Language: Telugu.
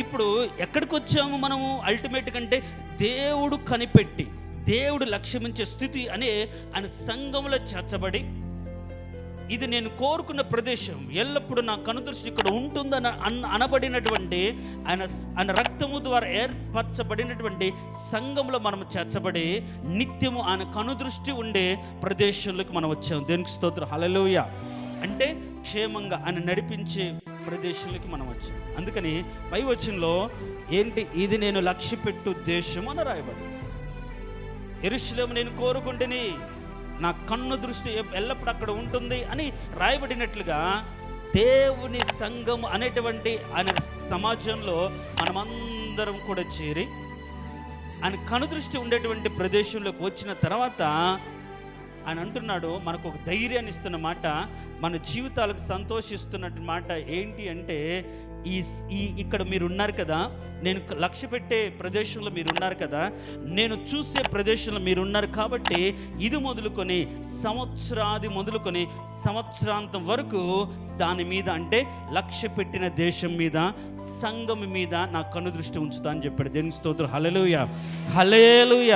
ఇప్పుడు ఎక్కడికి వచ్చాము మనము అల్టిమేట్ కంటే దేవుడు కనిపెట్టి దేవుడు లక్ష్యమించే స్థితి అనే ఆయన సంఘంలో చేర్చబడి ఇది నేను కోరుకున్న ప్రదేశం ఎల్లప్పుడూ నా కనుదృష్టి ఇక్కడ ఉంటుందని అన్ అనబడినటువంటి ఆయన ఆయన రక్తము ద్వారా ఏర్పరచబడినటువంటి సంఘంలో మనం చేర్చబడి నిత్యము ఆయన కనుదృష్టి ఉండే ప్రదేశంలోకి మనం వచ్చాం దేనికి స్తోత్రం. హలలోయ అంటే క్షేమంగా ఆయన నడిపించే ప్రదేశంలోకి మనం వచ్చాం. అందుకని పై వచనంలో ఏంటి? ఇది నేను లక్ష్య పెట్టు దేశం అని రాయబడి ఎరుశ్లేము నేను కోరుకుంటేని నా కన్ను దృష్టి ఎల్లప్పుడు ఎల్లప్పుడూ అక్కడ ఉంటుంది అని రాయబడినట్లుగా దేవుని సంఘం అనేటువంటి ఆయన సమాజంలో మనమందరం కూడా చేరి ఆయన కనుదృష్టి ఉండేటువంటి ప్రదేశంలోకి వచ్చిన తర్వాత అని అంటున్నాడు. మనకు ఒక ధైర్యాన్ని ఇస్తున్న మాట మన జీవితాలకు సంతోషిస్తున్నట్టు మాట ఏంటి అంటే ఈ ఈ ఇక్కడ మీరు ఉన్నారు కదా నేను లక్ష్య పెట్టే ప్రదేశంలో మీరు ఉన్నారు కదా నేను చూసే ప్రదేశంలో మీరు ఉన్నారు కాబట్టి ఇది మొదలుకొని సంవత్సరాది మొదలుకొని సంవత్సరాంతం వరకు దాని మీద అంటే లక్ష్య పెట్టిన దేశం మీద సంఘం మీద నా కన్ను దృష్టి ఉంచుతా అని చెప్పాడు. దేనికి స్తోత్రం. హలలుయ హలేలుయ